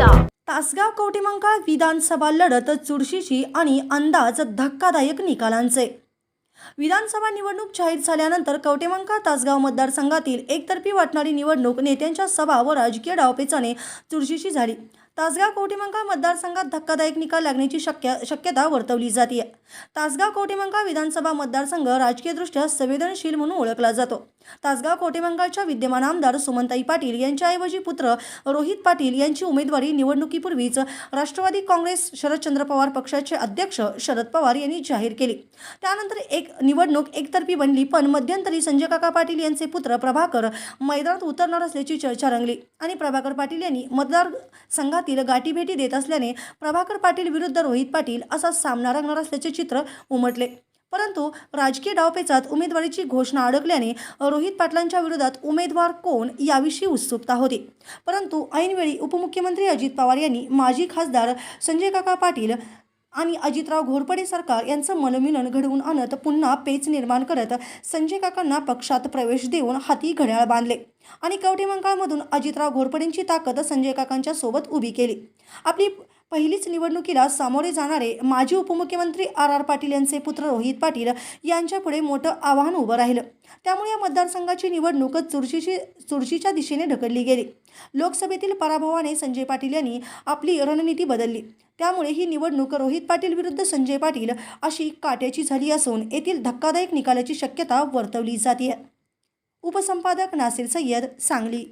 तासगाव कवटेमंकाळ विधानसभा लढत चुरशीची आणि अंदाज धक्कादायक निकालांचे. विधानसभा निवडणूक जाहीर झाल्यानंतर कवटेमंकाळ तासगाव मतदारसंघातील एकतर्फी वाटणारी निवडणूक नेत्यांच्या सभा व राजकीय डावपेचाने चुरशीची झाली. तासगाव कवटेमंकाळ मतदारसंघात धक्कादायक निकाल लागण्याची शक्य शक्यता वर्तवली जाते तासगाव कवटेमंकाळ विधानसभा मतदारसंघ राजकीयदृष्ट्या संवेदनशील म्हणून ओळखला जातो. तासगाव कवटेमंकाळच्या विद्यमान आमदार सुमनताई पाटील यांच्याऐवजी पुत्र रोहित पाटील यांची उमेदवारी निवडणुकीपूर्वीच राष्ट्रवादी काँग्रेस शरदचंद्र पवार पक्षाचे अध्यक्ष शरद पवार यांनी जाहीर केली. त्यानंतर एक निवडणूक एकतर्फी बनली पण मध्यंतरी संजय काका पाटील यांचे पुत्र प्रभाकर मैदानात उतरणार असल्याची चर्चा रंगली आणि प्रभाकर पाटील यांनी मतदारसंघातील गाठीभेटी देत असल्याने प्रभाकर पाटील विरुद्ध रोहित पाटील असा सामना रंगणार असल्याचे चित्र उमटले. परंतु राजकीय डावपेचात उमेदवारीची घोषणा अडकल्याने रोहित पाटलांच्या विरोधात उमेदवार कोण याविषयी उत्सुकता होती. परंतु ऐनवेळी उपमुख्यमंत्री अजित पवार यांनी माजी खासदार संजय काका पाटील आणि अजितराव घोरपडे सरकार यांचं मनमिलन घडवून आणत पुन्हा पेच निर्माण करत संजय काकांना पक्षात प्रवेश देऊन हाती घड्याळ बांधले आणि कवटेमंकाळमधून अजितराव घोरपडेंची ताकद संजय काकांच्या सोबत उभी केली. आपली पहिलीच निवडणुकीला सामोरे जाणारे माजी उपमुख्यमंत्री आर आर पाटील यांचे पुत्र रोहित पाटील यांच्यापुढे मोठं आव्हान उभं राहिलं. त्यामुळे या मतदारसंघाची निवडणूक चुरशीची चुरशीच्या दिशेने ढकलली गेली. लोकसभेतील पराभवाने संजय पाटील यांनी आपली रणनीती बदलली. त्यामुळे ही निवडणूक रोहित पाटील विरुद्ध संजय पाटील अशी काट्याची झाली असून येथील धक्कादायक निकालाची शक्यता वर्तवली जाते उपसंपादक नासिर सय्यद सांगली.